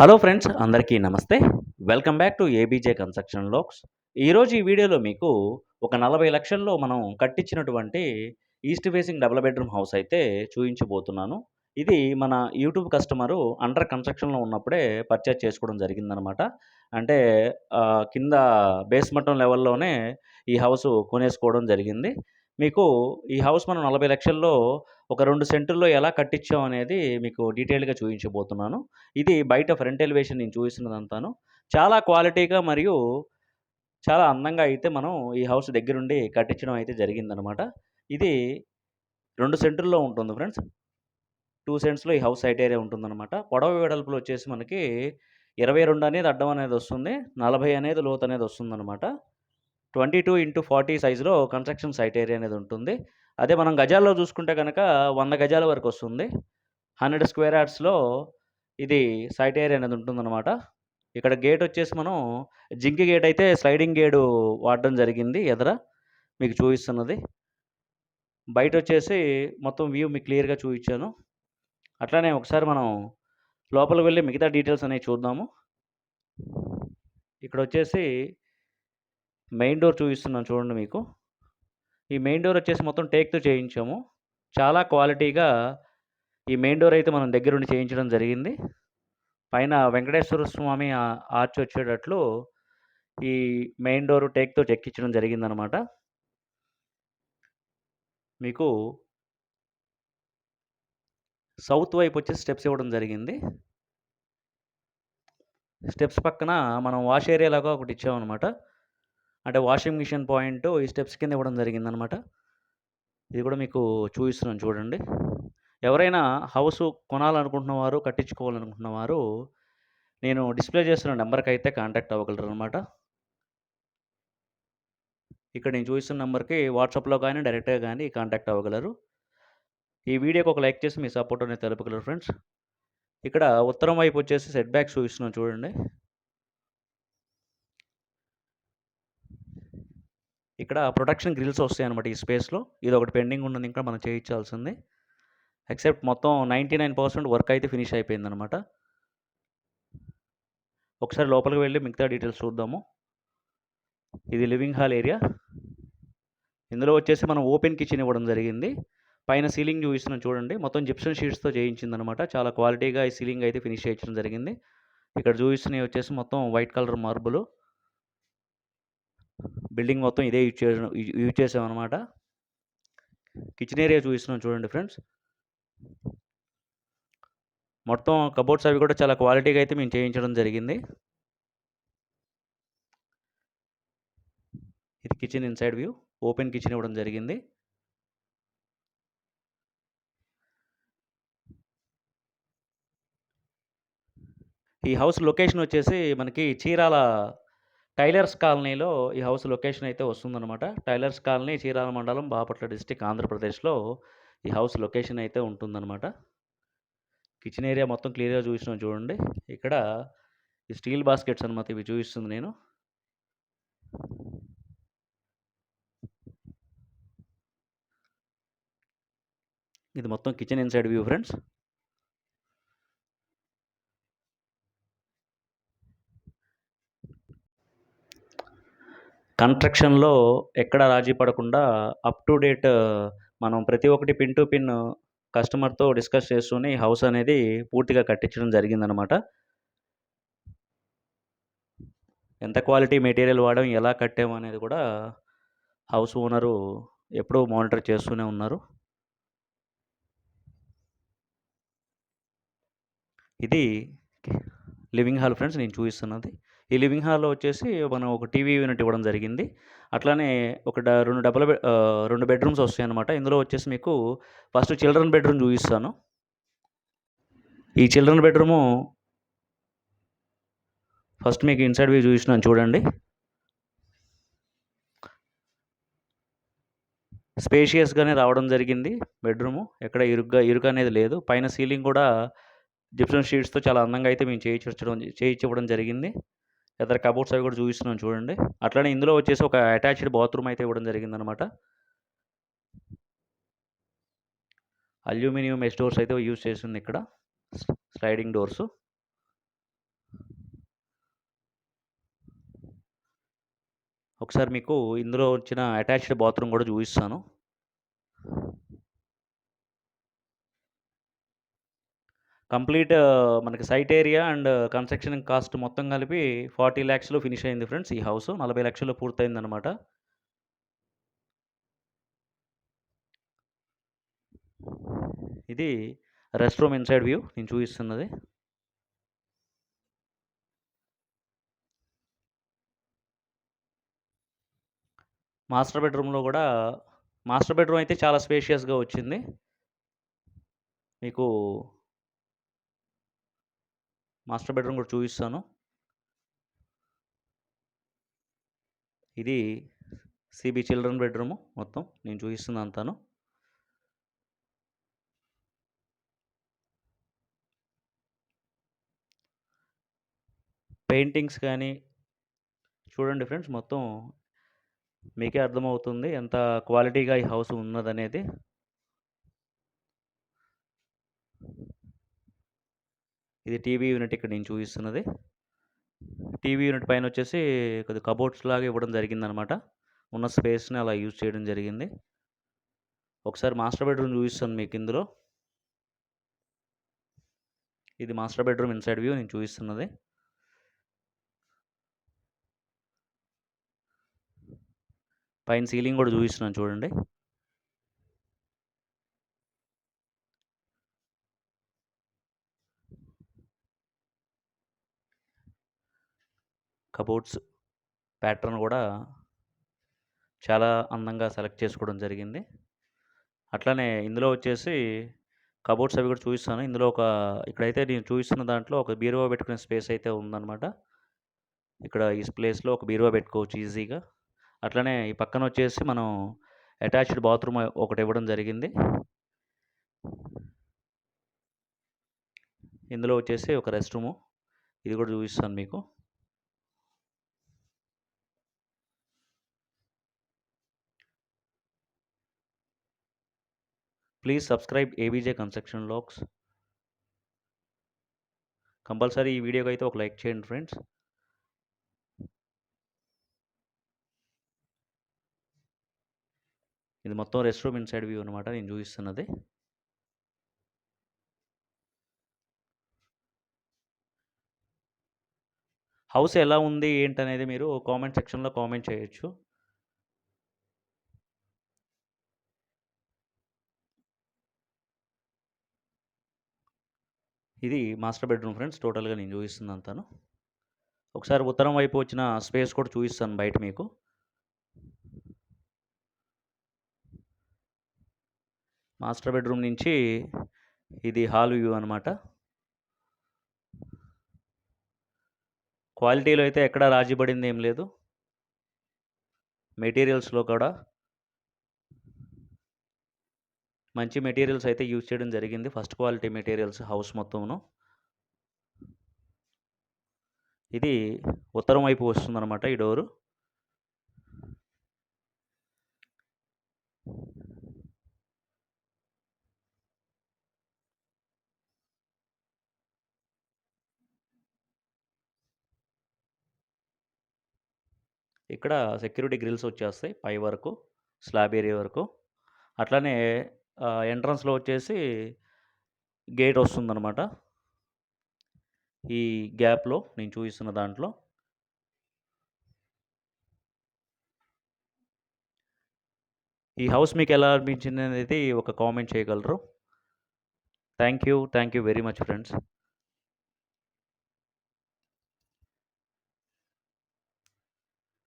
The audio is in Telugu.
హలో ఫ్రెండ్స్ అందరికీ నమస్తే. Welcome back to ABJ construction locks ఈరోజు ఈ వీడియోలో మీకు ఒక నలభై లక్షల్లో మనం కట్టించినటువంటి east facing double bedroom house అయితే చూపించబోతున్నాను ఇది మన యూట్యూబ్ కస్టమరు అండర్ కన్స్ట్రక్షన్లో ఉన్నప్పుడే పర్చేజ్ చేసుకోవడం జరిగిందనమాట. అంటే కింద బేస్మట్టం లెవెల్లోనే ఈ హౌస్ కొనేసుకోవడం జరిగింది. మీకు ఈ హౌస్ మనం నలభై లక్షల్లో ఒక రెండు సెంటుల్లో ఎలా కట్టించాం అనేది మీకు డీటెయిల్గా చూపించబోతున్నాను. ఇది బయట ఫ్రంట్ ఎలివేషన్ నేను చూపిస్తున్నదంతాను. చాలా క్వాలిటీగా మరియు చాలా అందంగా అయితే మనం ఈ హౌస్ దగ్గరుండి కట్టించడం అయితే జరిగిందనమాట. ఇది రెండు సెంటుల్లో ఉంటుంది ఫ్రెండ్స్. టూ సెంట్స్లో ఈ హౌస్ సైట్ ఏరియా ఉంటుందన్నమాట పొడవ వెడల్పులు వచ్చేసి మనకి ఇరవై రెండు అనేది అడ్డం అనేది వస్తుంది. నలభై అనేది లోతు అనేది వస్తుందన్నమాట ట్వంటీ టూ ఇంటూ ఫార్టీ సైజులో కన్స్ట్రక్షన్ సైట్ ఏరియా అనేది ఉంటుంది. అదే మనం గజాల్లో చూసుకుంటే కనుక వంద గజాల వరకు వస్తుంది. హండ్రెడ్ స్క్వేర్ యార్డ్స్లో ఇది సైట్ ఏరియా అనేది ఉంటుందన్నమాట. ఇక్కడ గేట్ వచ్చేసి మనం జింకి గేట్ అయితే స్లైడింగ్ గేడు వాడడం జరిగింది ఎదర మీకు చూపిస్తున్నది. బయట వచ్చేసి మొత్తం వ్యూ మీకు క్లియర్గా చూపించాను. అట్లానే ఒకసారి మనం లోపలికి వెళ్ళి మిగతా డీటెయిల్స్ అనేవి చూద్దాము. ఇక్కడ వచ్చేసి మెయిన్ డోర్ చూపిస్తున్నాను చూడండి మీకు. ఈ మెయిన్ డోర్ వచ్చేసి మొత్తం టేక్తో చేయించాము. చాలా క్వాలిటీగా ఈ మెయిన్ డోర్ అయితే మనం దగ్గరుండి చేయించడం జరిగింది. పైన వెంకటేశ్వర స్వామి ఆర్చ్ వచ్చేటట్లు ఈ మెయిన్ డోర్ టేక్తో చెక్కించడం జరిగిందనమాట. మీకు సౌత్ వైపు వచ్చేసి స్టెప్స్ ఇవ్వడం జరిగింది. స్టెప్స్ పక్కన మనం వాష్ ఏరియాలాగా ఒకటి ఇచ్చామన్నమాట అంటే వాషింగ్ మిషన్ పాయింట్ ఈ స్టెప్స్ కింద ఇవ్వడం జరిగిందనమాట. ఇది కూడా మీకు చూపిస్తున్నాను చూడండి. ఎవరైనా హౌస్ కొనాలనుకుంటున్న వారు కట్టించుకోవాలనుకుంటున్న వారు నేను డిస్ప్లే చేస్తున్న నెంబర్కి అయితే కాంటాక్ట్ అవ్వగలరు అనమాట ఇక్కడ నేను చూపిస్తున్న నెంబర్కి వాట్సాప్లో కానీ డైరెక్ట్గా కానీ కాంటాక్ట్ అవ్వగలరు. ఈ వీడియోకి ఒక లైక్ చేసి మీ సపోర్ట్ అనేది తెలుపగలరు ఫ్రెండ్స్. ఇక్కడ ఉత్తరం వైపు వచ్చేసి సెట్ బ్యాక్స్ చూపిస్తున్నాను చూడండి. ఇక్కడ ప్రొటెక్షన్ గ్రిల్స్ వస్తాయి అనమాట ఈ స్పేస్లో. ఇది ఒకటి పెండింగ్ ఉన్నది ఇంకా మనం చేయించాల్సింది. ఎక్సెప్ట్ మొత్తం నైంటీ నైన్ పర్సెంట్ వర్క్ అయితే ఫినిష్ అయిపోయింది అనమాట ఒకసారి లోపలికి వెళ్ళి మిగతా డీటెయిల్స్ చూద్దాము. ఇది లివింగ్ హాల్ ఏరియా. ఇందులో వచ్చేసి మనం ఓపెన్ కిచెన్ ఇవ్వడం జరిగింది. పైన సీలింగ్ చూపిస్తున్నాం చూడండి. మొత్తం జిప్సన్ షీట్స్తో చేయించిందనమాట చాలా క్వాలిటీగా ఈ సీలింగ్ అయితే ఫినిష్ చేయించడం జరిగింది. ఇక్కడ చూపిస్తున్నవి వచ్చేసి మొత్తం వైట్ కలర్ మార్బులు. బిల్డింగ్ మొత్తం ఇదే యూజ్ చేసాం యూజ్ చేసామన్నమాట. కిచెన్ ఏరియా చూపిస్తున్నాం చూడండి ఫ్రెండ్స్. మొత్తం కబోర్డ్స్ అవి కూడా చాలా క్వాలిటీగా అయితే మేము చేయించడం జరిగింది. ఇది kitchen inside view open kitchen ఇవ్వడం జరిగింది. ఈ హౌస్ లొకేషన్ వచ్చేసి మనకి చీరాల టైలర్స్ కాలనీలో ఈ హౌస్ లొకేషన్ అయితే వస్తుందన్నమాట. టైలర్స్ కాలనీ చీరాల మండలం బాపట్ల డిస్టిక్ ఆంధ్రప్రదేశ్లో ఈ హౌస్ లొకేషన్ అయితే ఉంటుందన్నమాట. కిచెన్ ఏరియా మొత్తం క్లియర్గా చూసినాం చూడండి. ఇక్కడ ఈ స్టీల్ బాస్కెట్స్ అనమాట ఇవి చూపిస్తుంది నేను. ఇది మొత్తం కిచెన్ ఇన్సైడ్ వ్యూ ఫ్రెండ్స్. కన్స్ట్రక్షన్లో ఎక్కడ రాజీ పడకుండా అప్ టు డేట్ మనం ప్రతి ఒక్కటి పిన్ టు పిన్ కస్టమర్తో డిస్కస్ చేస్తూనే ఈ హౌస్ అనేది పూర్తిగా కట్టించడం జరిగిందనమాట. ఎంత క్వాలిటీ మెటీరియల్ వాడడం ఎలా కట్టాము అనేది కూడా హౌస్ ఓనరు ఎప్పుడూ మానిటర్ చేస్తూనే ఉన్నారు. ఇది లివింగ్ హాల్ ఫ్రెండ్స్ నేను చూపిస్తున్నది. ఈ లివింగ్ హాల్లో వచ్చేసి మనం ఒక టీవీ యూనిట్ ఇవ్వడం జరిగింది. అట్లానే ఒక డ- రెండు డబల్ బెడ్ రెండు బెడ్రూమ్స్ వస్తాయి అనమాట ఇందులో వచ్చేసి మీకు ఫస్ట్ చిల్డ్రన్ బెడ్రూమ్ చూపిస్తాను. ఈ చిల్డ్రన్ బెడ్రూము ఫస్ట్ మీకు ఇన్సైడ్ వ్యూ చూపిస్తున్నాను చూడండి. స్పేషియస్గానే రావడం జరిగింది బెడ్రూము. ఎక్కడ ఇరుగ్గా ఇరుక అనేది లేదు. పైన సీలింగ్ కూడా జిప్సన్ షీట్స్తో చాలా అందంగా అయితే మేము చేయించడం చేయించివ్వడం జరిగింది. ఇతర కబోర్డ్స్ అవి కూడా చూపిస్తున్నాను చూడండి. అట్లానే ఇందులో వచ్చేసి ఒక అటాచ్డ్ బాత్రూమ్ అయితే ఇవ్వడం జరిగిందనమాట. అల్యూమినియం ఎస్ డోర్స్ అయితే యూజ్ చేసింది ఇక్కడ. Sliding doors. ఒకసారి మీకు ఇందులో వచ్చిన అటాచ్డ్ బాత్రూమ్ కూడా చూపిస్తాను. కంప్లీట్ మనకి site area and construction cost మొత్తం కలిపి ఫార్టీ ల్యాక్స్లో ఫినిష్ అయింది ఫ్రెండ్స్ ఈ హౌస్. నలభై లక్షల్లో పూర్తయిందనమాట ఇది రెస్ట్ రూమ్ ఇన్సైడ్ వ్యూ. నేను చూపిస్తున్నది. మాస్టర్ బెడ్రూమ్లో కూడా మాస్టర్ బెడ్రూమ్ అయితే చాలా స్పేషియస్గా వచ్చింది. మీకు మాస్టర్ బెడ్రూమ్ కూడా చూపిస్తాను. ఇది సిబి చిల్డ్రన్ బెడ్రూము మొత్తం నేను చూపిస్తుంది అంతాను. పెయింటింగ్స్ కానీ చూడండి ఫ్రెండ్స్ మొత్తం మీకే అర్థమవుతుంది ఎంత క్వాలిటీగా ఈ హౌస్ ఉన్నదనేది. ఇది టీవీ యూనిట్ ఇక్కడ నేను చూపిస్తున్నది. టీవీ యూనిట్ పైన వచ్చేసి కొద్ది కబోర్డ్స్ లాగా ఇవ్వడం జరిగిందనమాట. ఉన్న స్పేస్ని అలా యూజ్ చేయడం జరిగింది. ఒకసారి మాస్టర్ బెడ్రూమ్ చూపిస్తాను మీకు ఇందులో. ఇది మాస్టర్ బెడ్రూమ్ ఇన్సైడ్ వ్యూ నేను చూపిస్తున్నది. పైన సీలింగ్ కూడా చూపిస్తున్నాను చూడండి. కబోర్డ్స్ ప్యాటర్న్ కూడా చాలా అందంగా సెలెక్ట్ చేసుకోవడం జరిగింది. అట్లానే ఇందులో వచ్చేసి కబోర్డ్స్ అవి కూడా చూపిస్తాను. ఇందులో ఒక ఇక్కడైతే నేను చూపిస్తున్న దాంట్లో ఒక బీరువా పెట్టుకునే స్పేస్ అయితే ఉందన్నమాట. ఇక్కడ ఈ ప్లేస్లో ఒక బీరువా పెట్టుకోవచ్చు ఈజీగా. అట్లనే ఈ పక్కన వచ్చేసి మనం అటాచ్డ్ బాత్రూమ్ ఒకటి ఇవ్వడం జరిగింది. ఇందులో వచ్చేసి ఒక రెస్ట్ రూము. ఇది కూడా చూపిస్తాను మీకు. Please subscribe ABJ construction locks compulsory ఈ వీడియోకి అయితే ఒక లైక్ చేయండి ఫ్రెండ్స్ ఇది మొత్తం రెస్ట్ రూమ్ ఇన్సైడ్ వ్యూ అనమాట నేను చూపిస్తున్నది హౌస్ ఎలా ఉంది ఏంటనేది మీరు కామెంట్ సెక్షన్లో కామెంట్ చేయొచ్చు. ఇది మాస్టర్ బెడ్రూమ్ ఫ్రెండ్స్ టోటల్గా నేను చూపిస్తుంది అంతాను ఒకసారి ఉత్తరం వైపు వచ్చిన స్పేస్ కూడా చూపిస్తాను బయట మీకు. మాస్టర్ బెడ్రూమ్ నుంచి ఇది హాల్ వ్యూ అనమాట క్వాలిటీలో అయితే ఎక్కడ రాజీ పడింది ఏం లేదు. మెటీరియల్స్లో కూడా మంచి మెటీరియల్స్ అయితే యూజ్ చేయడం జరిగింది. ఫస్ట్ క్వాలిటీ మెటీరియల్స్ హౌస్ మొత్తమును. ఇది ఉత్తరం వైపు వస్తుందన్నమాట ఈ డోరు. ఇక్కడ సెక్యూరిటీ గ్రిల్స్ వచ్చేస్తాయి పై వరకు స్లాబ్ ఏరియా వరకు. అట్లానే ఎంట్రన్స్లో వచ్చేసి గేట్ వస్తుందన్నమాట. ఈ గ్యాప్లో నేను చూపిస్తున్న దాంట్లో. ఈ హౌస్ మీకు ఎలా అనిపించింది అనేది ఒక కామెంట్ చేయగలరు. Thank you thank you very much friends.